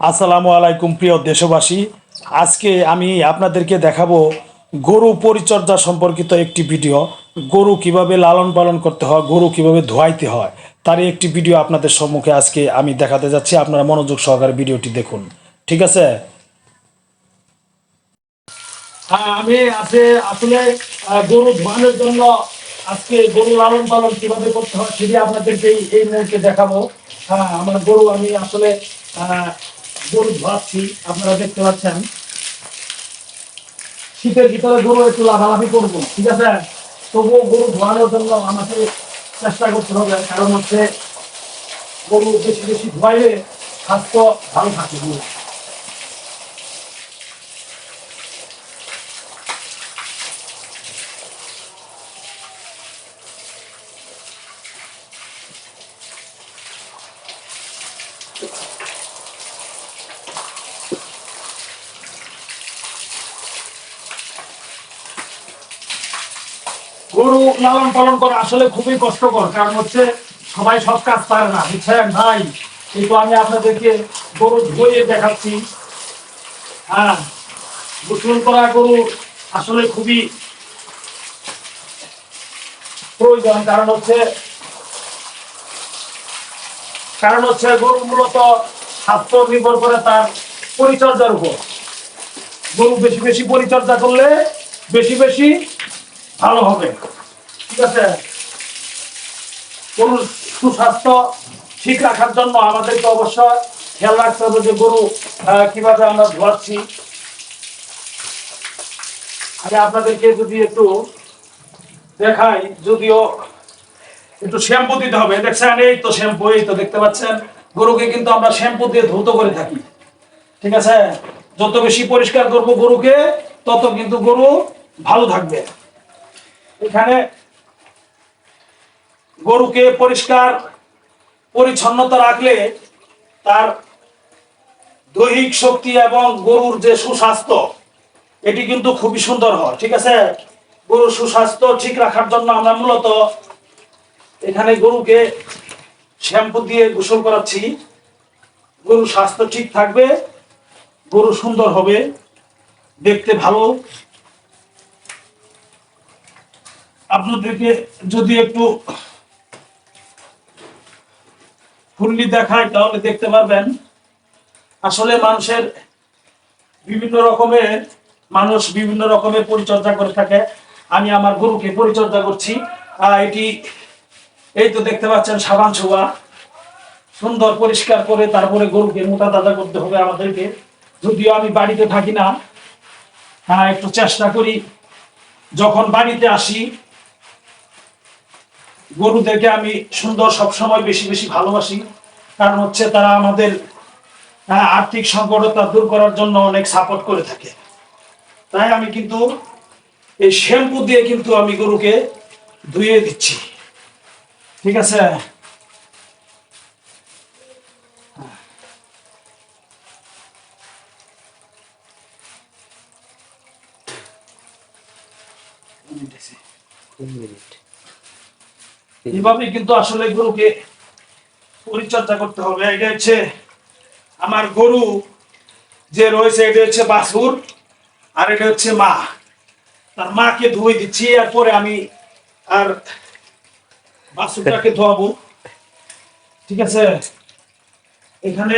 আসসালামু আলাইকুম, প্রিয় দেশবাসী। আজকে আমি আপনাদেরকে দেখাবো গরু পরিচর্যা সম্পর্কিত একটি ভিডিও। গরু কীভাবে লালন পালন করতে হয়, গরু কীভাবে ধোয়াইতে হয়, তারই একটি ভিডিও আপনাদের সম্মুখে আজকে আমি দেখাতে যাচ্ছি। আপনারা মনোযোগ সহকারে ভিডিওটি দেখুন। ঠিক আছে? হ্যাঁ আমি আছে আসলে গরু ধোয়ানোর জন্য আজকে গরু লালন পালন কীভাবে করতে হয় সেটি আপনাদেরকে এই- মুহূর্তে দেখাবো। হ্যাঁ আমার গরু আমি আসলে গরু ধোয়াচ্ছি আপনারা দেখতে পাচ্ছেন? শীতের ভিতরে গরু একটু লাফালাফি করব, ঠিক আছে? তবুও গরু ধোয়ানোর জন্য আমাকে চেষ্টা করতে হবে, কারণ হচ্ছে গরু বেশি বেশি ধোয়াইলে স্বাস্থ্য ভালো থাকে গরু গরু লালন পালন করা আসলে খুবই কষ্টকর, কারণ হচ্ছে সবাই সব কাজ পারে না। বুঝছেন? ভাই, কিন্তু আমি আপনাদেরকে গরু ধুয়ে দেখাচ্ছি। হ্যাঁ গোসল করা গরু আসলে খুবই প্রয়োজন, কারণ হচ্ছে কারণ হচ্ছে গরু মূলত স্বাস্থ্য নির্ভর করে তার পরিচর্যার উপর। গরু বেশি বেশি পরিচর্যা করলে বেশি বেশি ভালো হবে। ঠিক আছে? গরুর সুস্বাস্থ্য ঠিক রাখার জন্য আমাদেরকে অবশ্যই খেয়াল রাখতে হবে যে গরু কীভাবে আমরা ধোয়াচ্ছি। আমি আপনাদেরকে যদি একটু দেখাই, যদিও একটু শ্যাম্পু দিতে হবে। দেখছেন, এই তো শ্যাম্পু, এই তো দেখতে পাচ্ছেন। গরুকে কিন্তু আমরা শ্যাম্পু দিয়ে ধৌত করে থাকি। ঠিক আছে? যত বেশি পরিষ্কার করব গরুকে, তত কিন্তু গরু ভালো থাকবে। এখানে গরুকে পরিষ্কার পরিচ্ছন্নতা রাখলে তার দৈহিক শক্তি এবং গরুর যে সুস্বাস্থ্য, এটি কিন্তু খুবই সুন্দর হয়। ঠিক আছে? গরুর সুস্বাস্থ্য ঠিক রাখার জন্য আমরা মূলত এখানে গরুকে শ্যাম্পু দিয়ে গোসল করাচ্ছি। গরুর স্বাস্থ্য ঠিক থাকবে, গরু সুন্দর হবে, দেখতে ভালো। আপনাদেরকে যদি একটু ফুল্লি দেখায়, তাহলে দেখতে পারবেন, আসলে মানুষের বিভিন্ন রকমের মানুষ বিভিন্ন রকমের পরিচর্যা করে থাকে। আমি আমার গরুকে পরিচর্যা করছি। এটি, এই তো দেখতে পাচ্ছেন, সাবান ছোয়া। সুন্দর পরিষ্কার করে তারপরে গরুকে মোটা তাজা করতে হবে আমাদেরকে। যদিও আমি বাড়িতে থাকি না হ্যাঁ একটু চেষ্টা করি। যখন বাড়িতে আসি গরুদেরকে আমি সুন্দর সবসময় বেশি বেশি ভালোবাসি। কারণ হচ্ছে তারা আমাদের আর্থিক সংকটতা দূর করার জন্য অনেক সাপোর্ট করে থাকে। তাই আমি কিন্তু এই শ্যাম্পু দিয়ে কিন্তু আমি গরুকে ধুয়ে দিচ্ছি। ঠিক আছে? এইভাবে কিন্তু আসলে গরুকে পরিচর্যা করতে হবে। এটা হচ্ছে আমার গরু যে রয়েছে, এটা হচ্ছে বাসুর আর এটা হচ্ছে মা। তার মাকে ধুয়ে দিচ্ছি, এরপরে আমি আর বাসুরটাকে ধোয়াবো। ঠিক আছে? এখানে